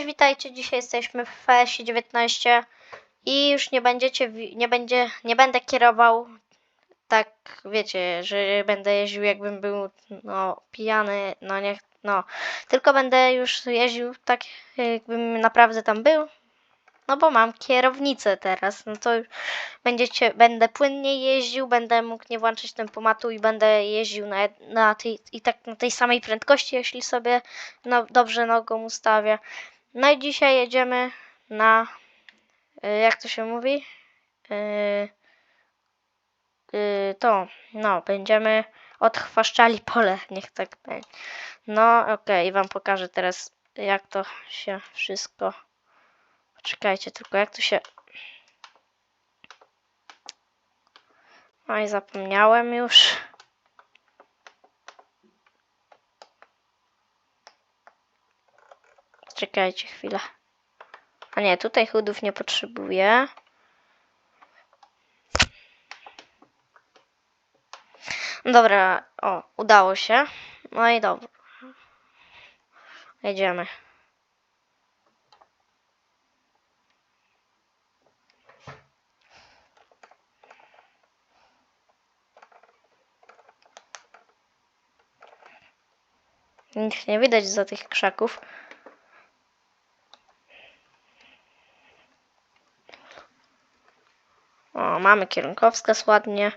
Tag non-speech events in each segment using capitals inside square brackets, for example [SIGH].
Cześć, witajcie. Dzisiaj jesteśmy w FS 19 i już nie będziecie, nie będzie, nie będę kierował tak, wiecie, że będę jeździł jakbym był, no, pijany, no nie, no, tylko będę już jeździł tak, jakbym naprawdę tam był, no bo mam kierownicę teraz, no to będziecie, będę płynnie jeździł, będę mógł nie włączyć tempomatu i będę jeździł na, na tej, i tak na tej samej prędkości, jeśli sobie no, dobrze nogą ustawię. No i dzisiaj jedziemy na, y, jak to się mówi? Y, y, to, no, będziemy odchwaszczali pole, [LAUGHS] niech tak będzie. No, okej, i wam pokażę teraz, jak to się wszystko... Czekajcie, tylko jak to się... Oj, zapomniałem już. Czekajcie chwilę. A nie, tutaj chudów nie potrzebuję. Dobra, o, udało się. No i dobra. Jedziemy. Nic nie widać za tych krzaków. Mamy kierunkowskaz ładnie.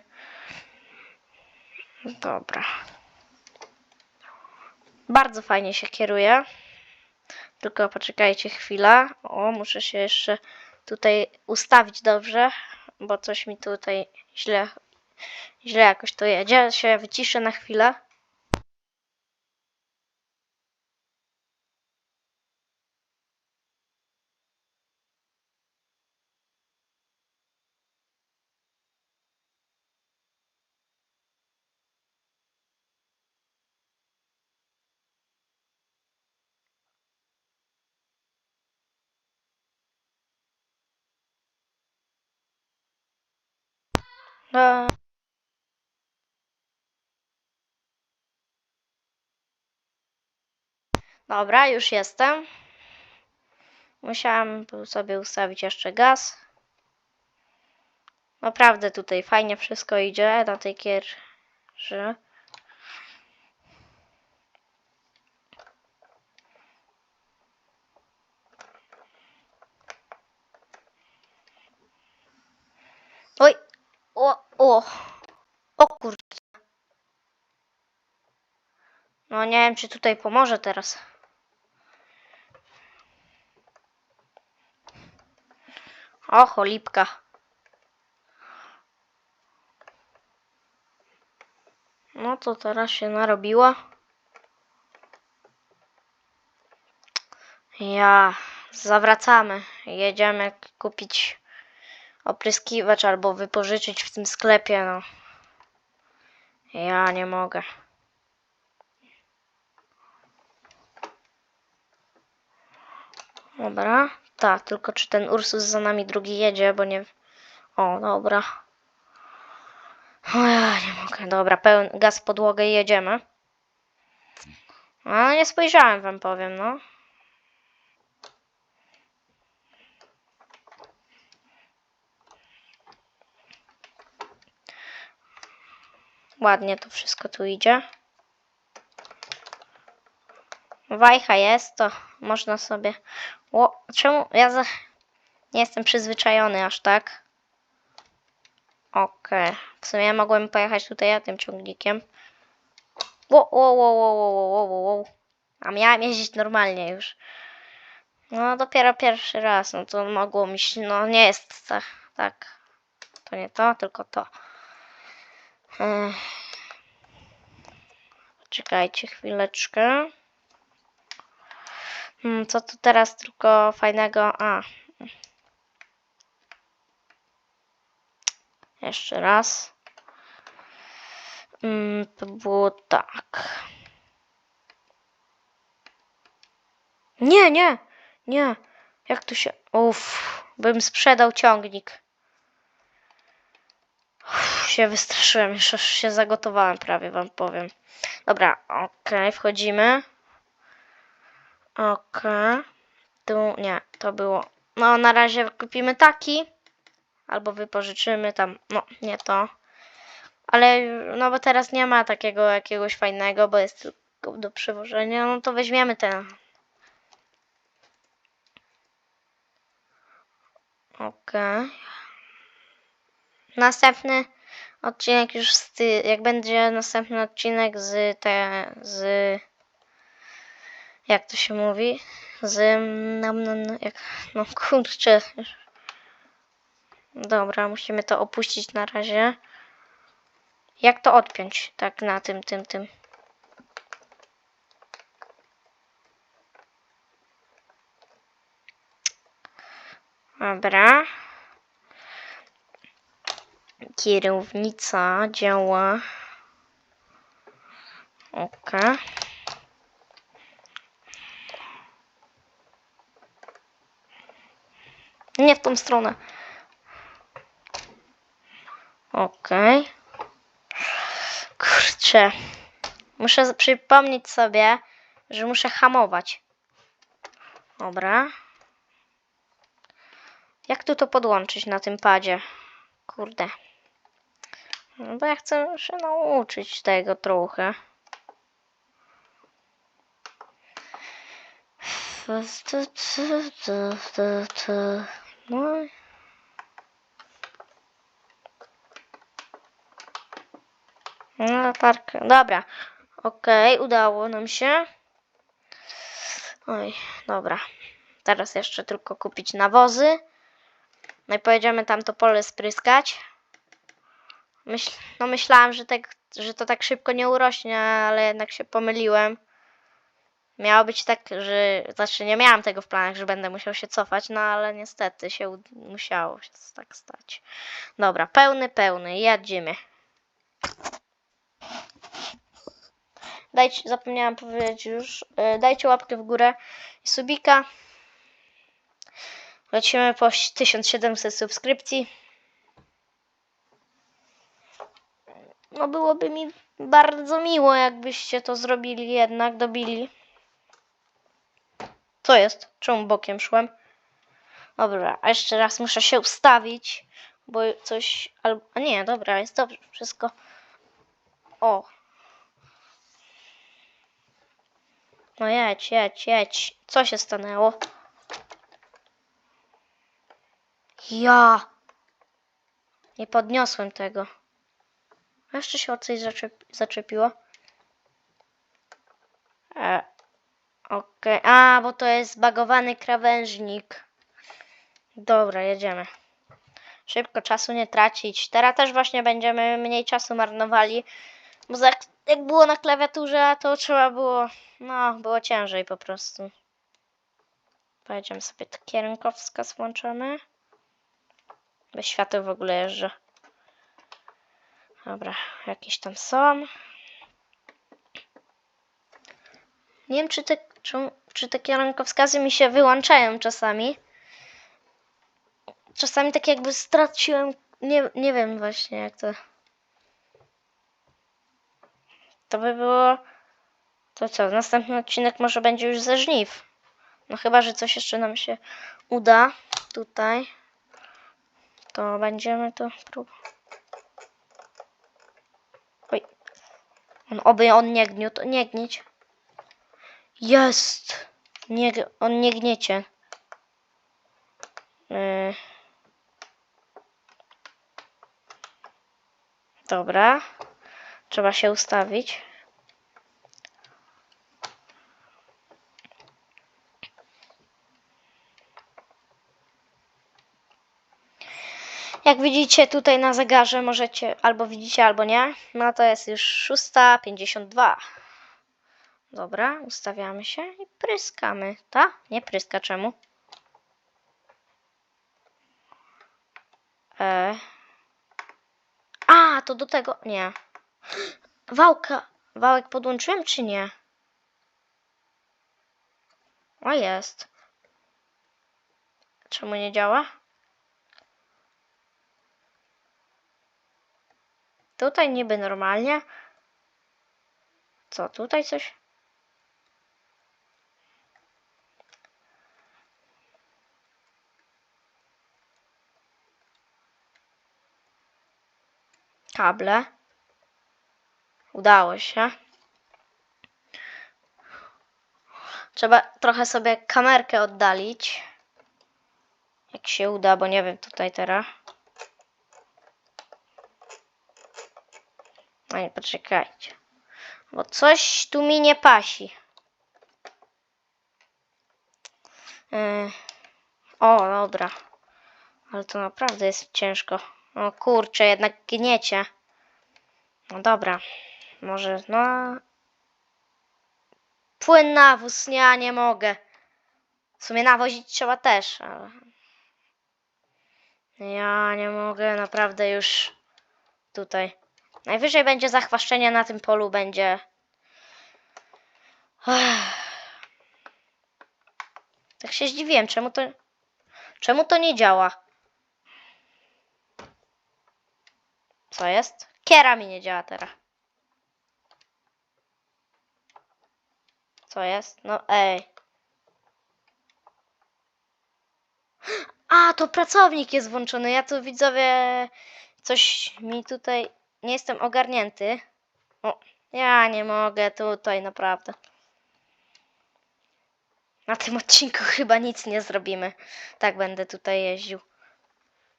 Dobra. Bardzo fajnie się kieruje. Tylko poczekajcie chwilę. O, muszę się jeszcze tutaj ustawić dobrze, bo coś mi tutaj źle, źle jakoś to jedzie. Się wyciszę na chwilę. No. Dobra, już jestem. Musiałam sobie ustawić jeszcze gaz. Naprawdę tutaj fajnie wszystko idzie na tej kierze. Oj! O! O! Kurde. No nie wiem, czy tutaj pomoże teraz. O, cholipka. No to teraz się narobiło. Ja, zawracamy. Jedziemy kupić opryskiwacz albo wypożyczyć w tym sklepie, no. Ja nie mogę. Dobra. Tak, tylko czy ten Ursus za nami drugi jedzie, bo nie... O, dobra. O, ja nie mogę. Dobra, pełen gaz w podłogę i jedziemy. A, nie spojrzałem, wam powiem, no. Ładnie to wszystko tu idzie. Wajcha jest, to można sobie... O, czemu ja za... nie jestem przyzwyczajony aż tak? Okej. W sumie ja mogłem pojechać tutaj tym ciągnikiem. Wo, wo, wo, wo, wo, wo, wo, wo. A miałem jeździć normalnie już. No dopiero pierwszy raz, no to mogło mi się, no nie jest tak. To nie to, tylko to. Ech. Czekajcie chwileczkę. Hmm, co tu teraz tylko fajnego? A. Jeszcze raz. Mm, to było tak. Nie, nie, nie. Jak tu się. Uff, bym sprzedał ciągnik. Się wystraszyłem, już się zagotowałem prawie, wam powiem. Dobra, okej, wchodzimy. Okej. Tu, nie, to było. No, na razie kupimy taki. Albo wypożyczymy tam, no, nie to. Ale, no bo teraz nie ma takiego jakiegoś fajnego, bo jest tylko do przewożenia. No to weźmiemy ten. Okej. Następny odcinek już z ty, jak będzie następny odcinek z te, z jak to się mówi? Z no, no, no, jak, no kurczę. Dobra, musimy to opuścić na razie. Jak to odpiąć? Tak na tym, tym, tym. Dobra. Kierownica działa. Ok. Nie w tą stronę. Okej. Kurczę. Muszę przypomnieć sobie, że muszę hamować. Dobra. Jak tu to podłączyć na tym padzie? Kurde. No bo ja chcę się nauczyć tego trochę. No. No, park. Dobra. Okej, udało nam się. Oj, dobra. Teraz jeszcze tylko kupić nawozy. No i pojedziemy tam to pole spryskać. Myśl, no myślałam, że, tak, że to tak szybko nie urośnie, ale jednak się pomyliłem. Miało być tak, że. Znaczy, nie miałam tego w planach, że będę musiał się cofać, no ale niestety się musiało się tak stać. Dobra, pełny, pełny, jadzimy. Dajcie, zapomniałam powiedzieć już, e, dajcie łapkę w górę i subika. Lecimy po 1700 subskrypcji. No byłoby mi bardzo miło, jakbyście to zrobili jednak, dobili. Co jest? Czemu bokiem szłem? Dobra, a jeszcze raz muszę się ustawić, bo coś... Albo, a nie, dobra, jest dobrze, wszystko. O. No jedź, jedź, jedź. Co się stanęło? Ja. Nie podniosłem tego. Jeszcze się o coś zaczep zaczepiło. E, Okej. A, bo to jest zbagowany krawężnik. Dobra, jedziemy. Szybko, czasu nie tracić. Teraz też właśnie będziemy mniej czasu marnowali. Bo za, jak było na klawiaturze, to trzeba było. No, było ciężej po prostu. Pojedziemy sobie kierunkowskaz włączony. Bez świateł w ogóle jeżdżę. Dobra, jakieś tam są. Nie wiem, czy te, czy, czy te kierunkowskazy mi się wyłączają czasami. Czasami tak jakby straciłem. Nie, nie wiem właśnie jak to. To by było. To co? Następny odcinek może będzie już ze żniw. No chyba, że coś jeszcze nam się uda tutaj. To będziemy to próbować. On, oby on nie gniótł. Nie gnieć. Jest! Nie, on nie gniecie. Yy. Dobra. Trzeba się ustawić. Jak widzicie tutaj na zegarze możecie albo widzicie, albo nie. No to jest już 6.52. Dobra, ustawiamy się i pryskamy. Ta? Nie pryska czemu? E. A, to do tego. Nie. Wałka. Wałek podłączyłem czy nie? O jest. Czemu nie działa? Tutaj niby normalnie. Co, tutaj coś? Kable. Udało się. Trzeba trochę sobie kamerkę oddalić. Jak się uda, bo nie wiem tutaj teraz. No nie, poczekajcie. Bo coś tu mi nie pasi. Yy. O, dobra. Ale to naprawdę jest ciężko. O kurczę, jednak gniecie. No dobra. Może, no... Płyn nawóz, ja nie mogę. W sumie nawozić trzeba też, ale... Ja nie mogę, naprawdę już tutaj. Najwyżej będzie zachwaszczenie na tym polu, będzie... Tak się zdziwiłem, czemu to... Czemu to nie działa? Co jest? Kiera mi nie działa teraz. Co jest? No ej. A, to pracownik jest włączony. Ja tu widzowie coś mi tutaj nie jestem ogarnięty. O, ja nie mogę tutaj naprawdę. Na tym odcinku [LAUGHS] chyba nic nie zrobimy. Tak będę tutaj jeździł.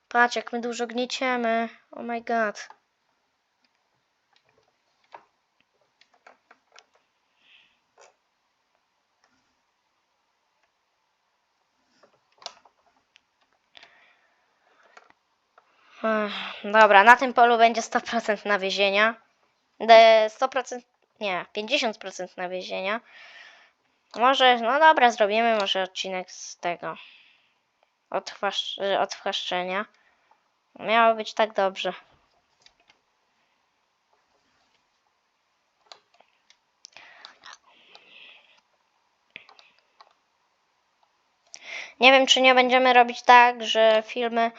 Patrz, jak my dużo gnieciemy. Oh my god. Ech, Dobra, na tym polu będzie 100% nawiezienia. De- 100%, nie, 50% nawiezienia. Może, no dobra, zrobimy może odcinek z tego. Odchwaszczenia. Miało być tak dobrze. Nie wiem, czy nie będziemy robić tak, że filmy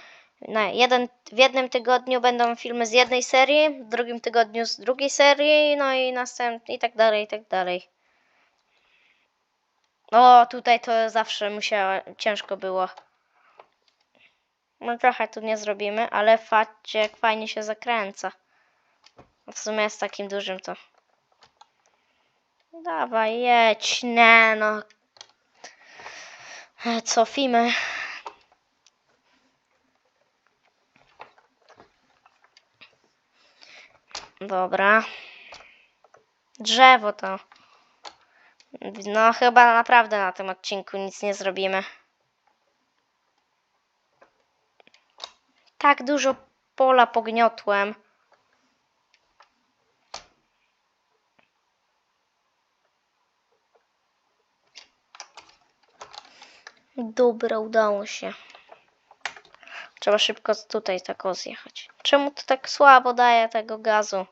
na jeden, w jednym tygodniu będą filmy z jednej serii, w drugim tygodniu z drugiej serii, no i następnie i tak dalej, i tak dalej. O, tutaj to zawsze musiało, ciężko było. No trochę tu nie zrobimy, ale patrzcie jak fajnie się zakręca. W sumie z takim dużym to. Dawaj, jedź, nie no. Cofimy. Dobra. Drzewo to. No chyba naprawdę na tym odcinku nic nie zrobimy. Tak dużo pola pogniotłem. Dobra, udało się. Trzeba szybko tutaj tak zjechać. Czemu to tak słabo daje tego gazu?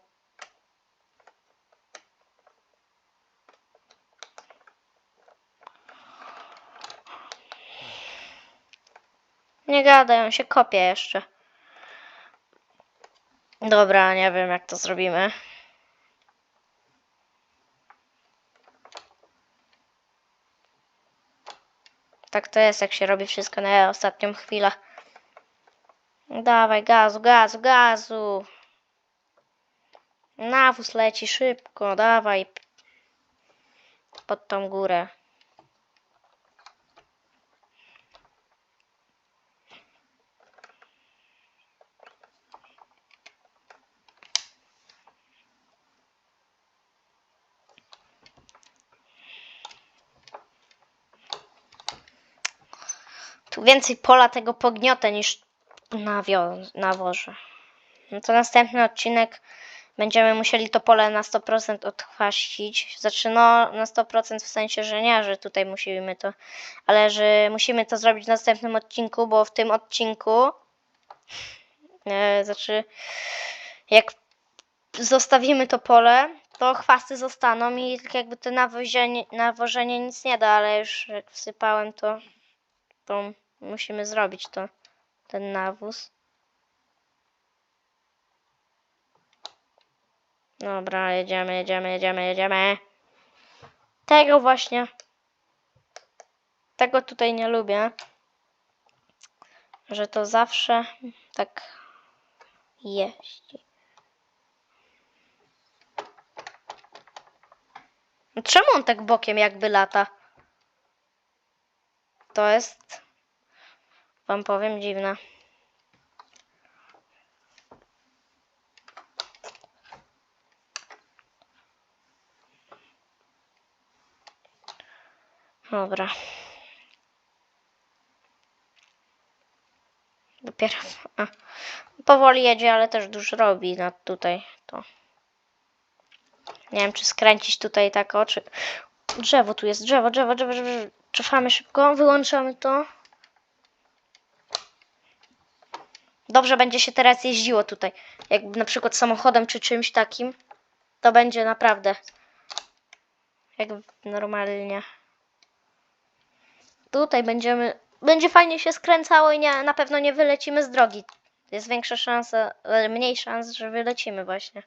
Nie gadaj, on się kopie jeszcze. Dobra, nie wiem jak to zrobimy. Tak to jest, jak się robi wszystko na ostatnią chwilę. Dawaj, gazu, gazu, gazu. Nawóz leci szybko, dawaj. Pod tą górę. Tu więcej pola tego pogniotę niż nawio- nawożę. No to następny odcinek będziemy musieli to pole na 100% odchwaścić. Znaczy no na 100% w sensie, że nie, że tutaj musimy to, ale że musimy to zrobić w następnym odcinku, bo w tym odcinku e, znaczy jak zostawimy to pole, to chwasty zostaną i tak jakby to nawożenie, nawożenie nic nie da, ale już jak wsypałem to, to musimy zrobić to, ten nawóz. Dobra, jedziemy, jedziemy, jedziemy, jedziemy. Tego właśnie. Tego tutaj nie lubię. Że to zawsze tak jeździ. No czemu on tak bokiem jakby lata? To jest wam powiem, dziwne. Dobra. Dopiero. A. Powoli jedzie, ale też dużo robi na tutaj to. Nie wiem, czy skręcić tutaj tak oczy. Drzewo tu jest, drzewo, drzewo, drzewo, drzewo. Cofamy szybko, wyłączamy to. Dobrze będzie się teraz jeździło tutaj. Jak na przykład samochodem czy czymś takim, to będzie naprawdę jak normalnie. Tutaj będziemy, będzie fajnie się skręcało i nie, na pewno nie wylecimy z drogi. Jest większa szansa, e, mniej szans, że wylecimy właśnie.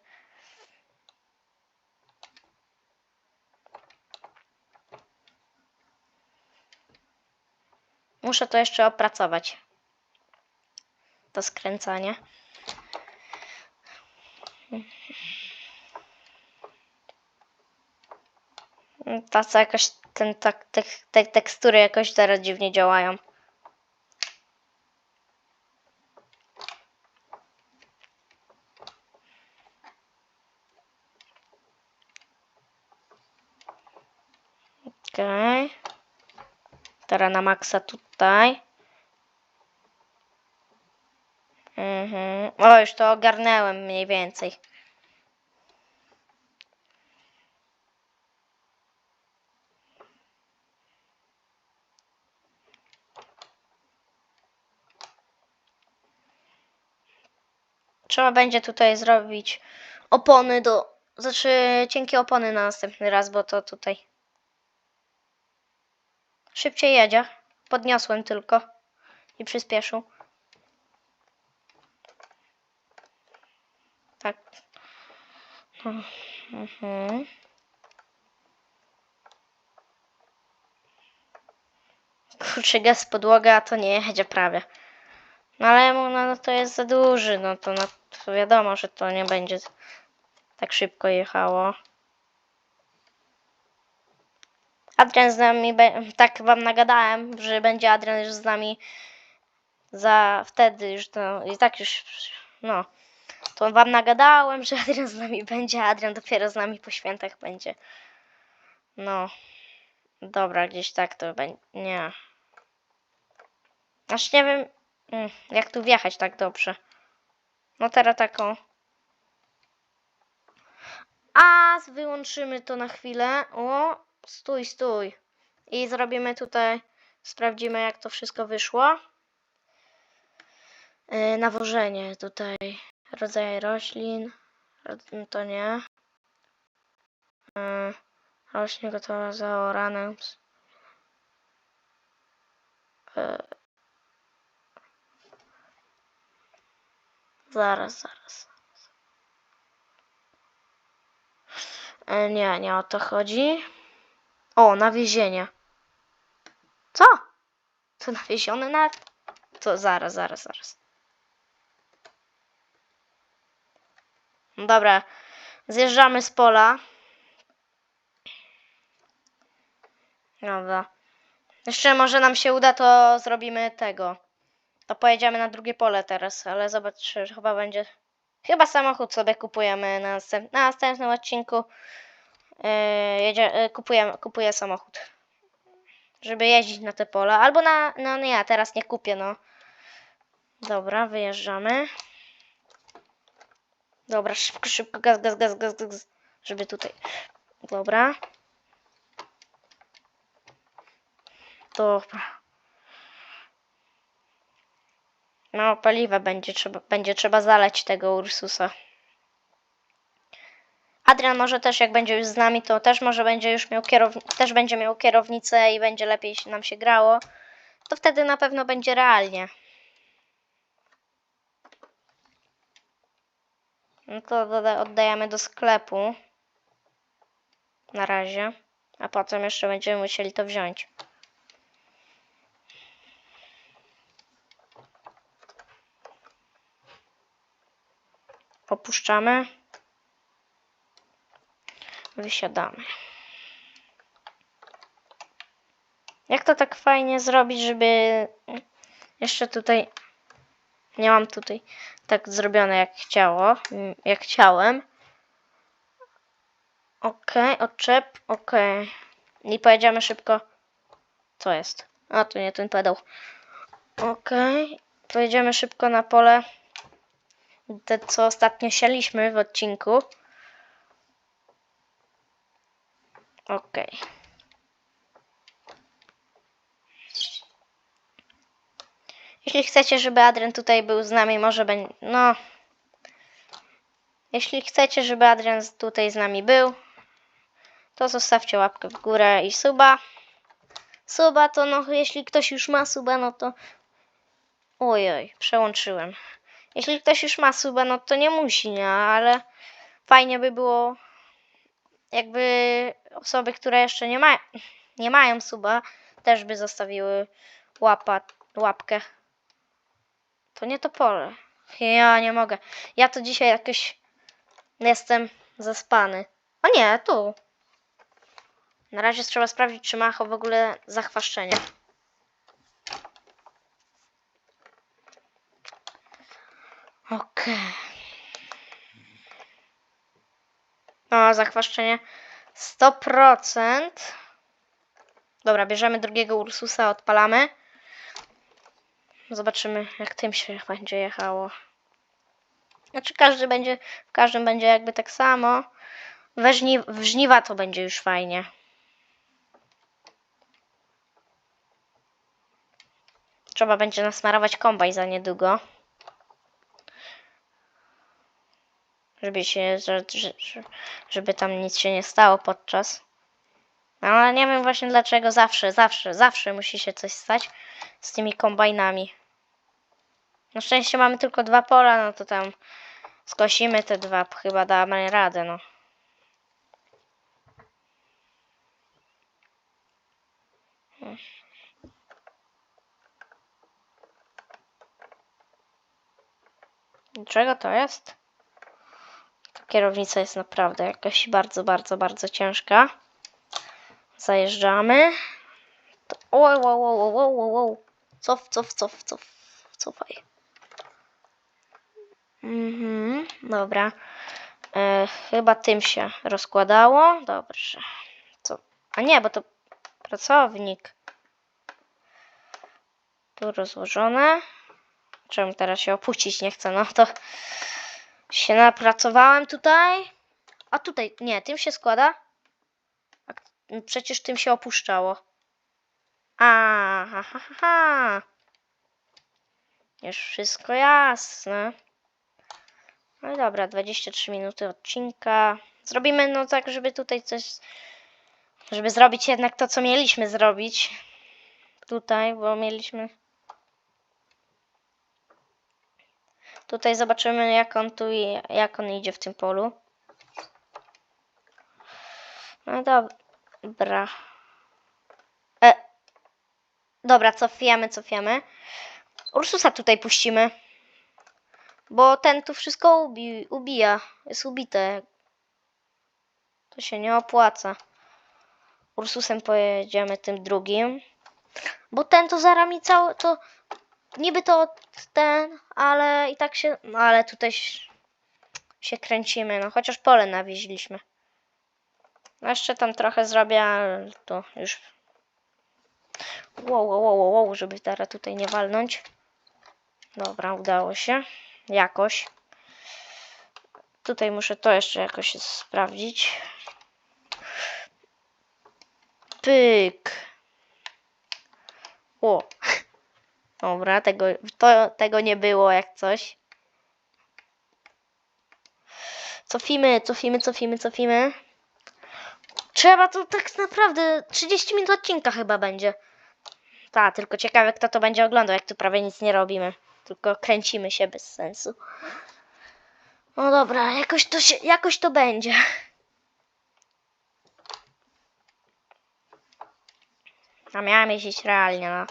Muszę to jeszcze opracować. To skręcanie. Ta co jakoś ten tak te, te tekstury jakoś teraz dziwnie działają. Okej. Teraz na maksa tutaj. Mhm. O, już to ogarnęłem mniej więcej. Trzeba będzie tutaj zrobić opony do. Znaczy cienkie opony na następny raz, bo to tutaj. Szybciej jedzie. Podniosłem tylko i przyspieszył. Tak. Mhm. Kurczę, gaz podłoga, a to nie jedzie prawie. No ale no, no to jest za duży, no to, no to wiadomo, że to nie będzie tak szybko jechało. Adrian z nami, tak wam nagadałem, że będzie Adrian już z nami za wtedy już to i tak już, no. To wam nagadałem, że Adrian z nami będzie, a Adrian dopiero z nami po świętach będzie. No. Dobra, gdzieś tak to będzie. Nie. Aż nie wiem, mm, jak tu wjechać tak dobrze. No teraz taką. A wyłączymy to na chwilę. O, stój, stój. I zrobimy tutaj, sprawdzimy jak to wszystko wyszło. Yy, nawożenie tutaj, rodzaje roślin, Rod- to nie. Yy, rośnie gotowa zaorane. Yy. Zaraz, zaraz. E, nie, nie o to chodzi. O, nawiezienie. Co? To nawieziony na... To zaraz, zaraz, zaraz. Dobra, zjeżdżamy z pola. Dobra. Jeszcze może nam się uda, to zrobimy tego. To pojedziemy na drugie pole teraz, ale zobacz, chyba będzie. Chyba samochód sobie kupujemy na, następ... na następnym odcinku. Yy, jedzie... yy, kupujemy, kupuję samochód. Żeby jeździć na te pola. Albo na. No nie, teraz nie kupię, no. Dobra, wyjeżdżamy. Dobra, szybko, szybko, gaz, gaz, gaz, gaz, gaz. Żeby tutaj. Dobra. Dobra. No, paliwa będzie trzeba, będzie trzeba zaleć tego Ursusa. Adrian może też jak będzie już z nami, to też może będzie już miał też będzie miał kierownicę i będzie lepiej nam się grało. To wtedy na pewno będzie realnie. No to oddajemy do sklepu. Na razie. A potem jeszcze będziemy musieli to wziąć. Opuszczamy. Wysiadamy. Jak to tak fajnie zrobić, żeby jeszcze tutaj nie mam tutaj tak zrobione jak chciało, mm, jak chciałem. Okej, odczep, okej. I pojedziemy szybko. Co jest? A, to nie ten pedał. Okej, pojedziemy szybko na pole. Te, co ostatnio sialiśmy w odcinku. Okej. Jeśli chcecie, żeby Adrian tutaj był z nami, może będzie. No. Jeśli chcecie, żeby Adrian tutaj z nami był, to zostawcie łapkę w górę i suba. Suba to no, jeśli ktoś już ma suba, no to. Ojoj, przełączyłem. Jeśli ktoś już ma suba, no to nie musi, nie? Ale fajnie by było, jakby osoby, które jeszcze nie, ma, nie mają suba, też by zostawiły łapa, łapkę. To nie to pole. Ja nie mogę. Ja to dzisiaj jakoś jestem zaspany. O nie, tu. Na razie trzeba sprawdzić, czy ma w ogóle zachwaszczenie. Okej. No, zachwaszczenie 100%. Dobra, bierzemy drugiego Ursusa, odpalamy. Zobaczymy, jak tym się będzie jechało. Znaczy, każdy będzie, w każdym będzie jakby tak samo. We żni, w żniwa to będzie już fajnie. Trzeba będzie nasmarować kombaj za niedługo. Żeby się, że, że, że- żeby tam nic się nie stało podczas. No, ale nie wiem właśnie dlaczego zawsze, zawsze, zawsze musi się coś stać z tymi kombajnami. Na szczęście mamy tylko dwa pola, no to tam skosimy te dwa, chyba damy radę, no. Czego to jest? Ta kierownica jest naprawdę jakaś bardzo, bardzo, bardzo ciężka. Zajeżdżamy. To... Wow, wow. Cof, cof, cof, cof, cofaj. Mhm, dobra. E, chyba tym się rozkładało. Dobrze. Co? A nie, bo to pracownik. Tu rozłożone. Czemu teraz się opuścić nie chcę? No to się napracowałem tutaj. A tutaj, nie, tym się składa. A no przecież tym się opuszczało. A, ha, ha, ha. Już wszystko jasne. No dobra, 23 minuty odcinka. Zrobimy no tak, żeby tutaj coś. Żeby zrobić jednak to, co mieliśmy zrobić. Tutaj, bo mieliśmy. Tutaj zobaczymy, jak on tu jak on idzie w tym polu. No dobra. Dobra, cofujemy, cofujemy. Ursusa tutaj puścimy. Bo ten tu wszystko ubi ubija. Jest ubite. To się nie opłaca. Ursusem pojedziemy tym drugim. Bo ten to zara mi cały. To niby to ten, ale i tak się. No ale tutaj się kręcimy. No chociaż pole nawieźliśmy. No jeszcze tam trochę zrobię, ale to już. Wow, wow, wow, wow, żeby teraz tutaj nie walnąć. Dobra, udało się. Jakoś. Tutaj muszę to jeszcze jakoś sprawdzić. Pyk. O. [LAUGHS] Dobra, tego, to, tego nie było jak coś. Cofimy, cofimy, cofimy, cofimy. Trzeba to tak naprawdę 30 minut odcinka chyba będzie. Ta, tylko ciekawe kto to będzie oglądał, jak tu prawie nic nie robimy. Tylko kręcimy się bez sensu. No dobra, jakoś to się, jakoś to będzie. A miałem jeździć realnie, no.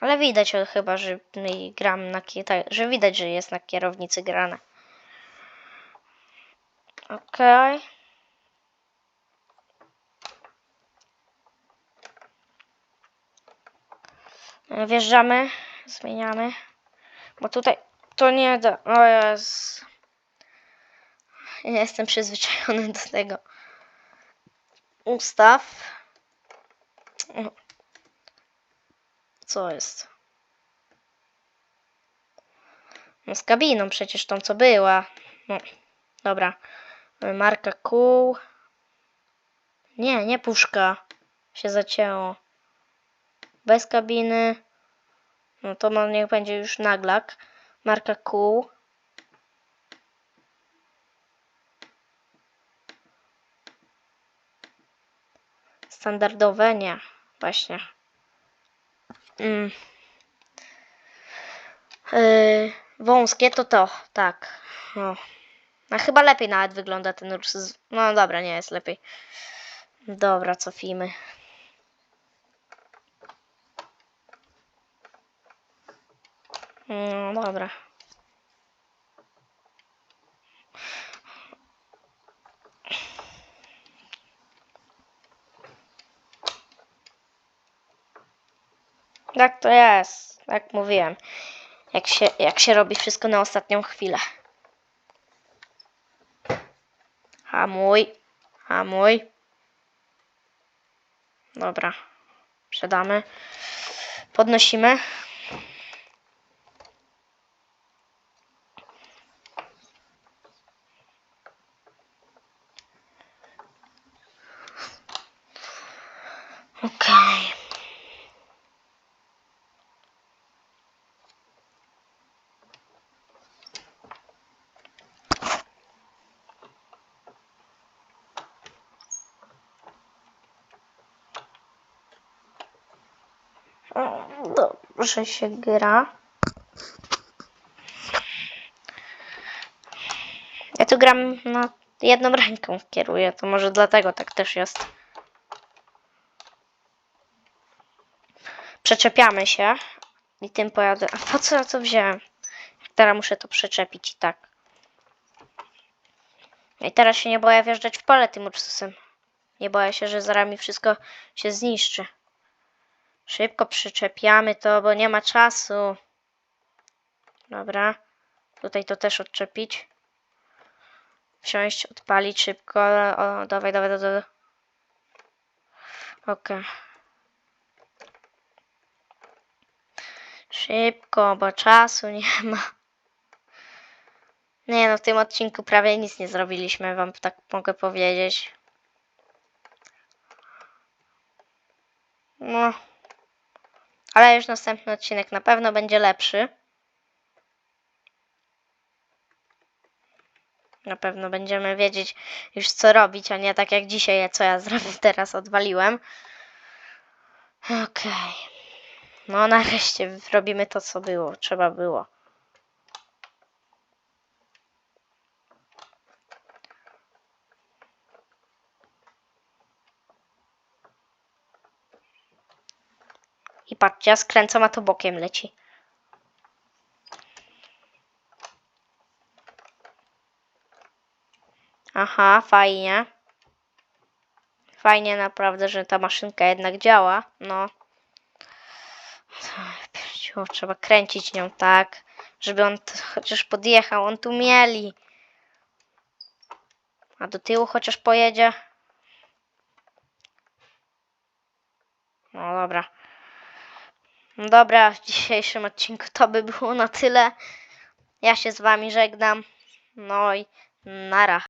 Ale widać chyba, że gram na tak, że widać, że jest na kierownicy grane. Okej. Wjeżdżamy, zmieniamy. Bo tutaj to nie da. O Jezu. Nie jestem przyzwyczajony do tego. Ustaw. Co jest? No z kabiną przecież tą co była. No. Dobra. Marka kół. Nie, nie puszka. Się zacięło. Bez kabiny. No to ma- niech będzie już naglak. Marka kół. Standardowe? Nie. Właśnie. Mm. Yy, wąskie to to, tak. No. A chyba lepiej nawet wygląda ten Ursus. No dobra, nie jest lepiej. Dobra, cofimy. No dobra. Tak to jest, jak mówiłem. Jak się, jak się robi wszystko na ostatnią chwilę. Hamuj, hamuj. Dobra, przedamy. Podnosimy. Okej. O, Dobrze się gra. Ja tu gram na jedną ręką kieruję, to może dlatego tak też jest. Przeczepiamy się i tym pojadę. A po co ja to wziąłem? Teraz muszę to przeczepić i tak. I teraz się nie boję wjeżdżać w pole tym Ursusem. Nie boję się, że zaraz mi wszystko się zniszczy. Szybko przyczepiamy to, bo nie ma czasu. Dobra. Tutaj to też odczepić. Wsiąść, odpalić szybko. O, dawaj, dawaj, dawaj. Okej. Szybko, bo czasu nie ma. Nie no, w tym odcinku prawie nic nie zrobiliśmy, wam tak mogę powiedzieć. No. Ale już następny odcinek na pewno będzie lepszy. Na pewno będziemy wiedzieć już co robić, a nie tak jak dzisiaj, co ja [LAUGHS] zrobię teraz odwaliłem. Okej. No nareszcie robimy to, co było, trzeba było. I patrzcie, ja skręcam, a to bokiem leci. Aha, fajnie. Fajnie naprawdę, że ta maszynka jednak działa. No. Trzeba kręcić nią tak, żeby on chociaż podjechał. On tu mieli. A do tyłu chociaż pojedzie. No dobra. Dobra, w dzisiejszym odcinku to by było na tyle. Ja się z wami żegnam. No i nara.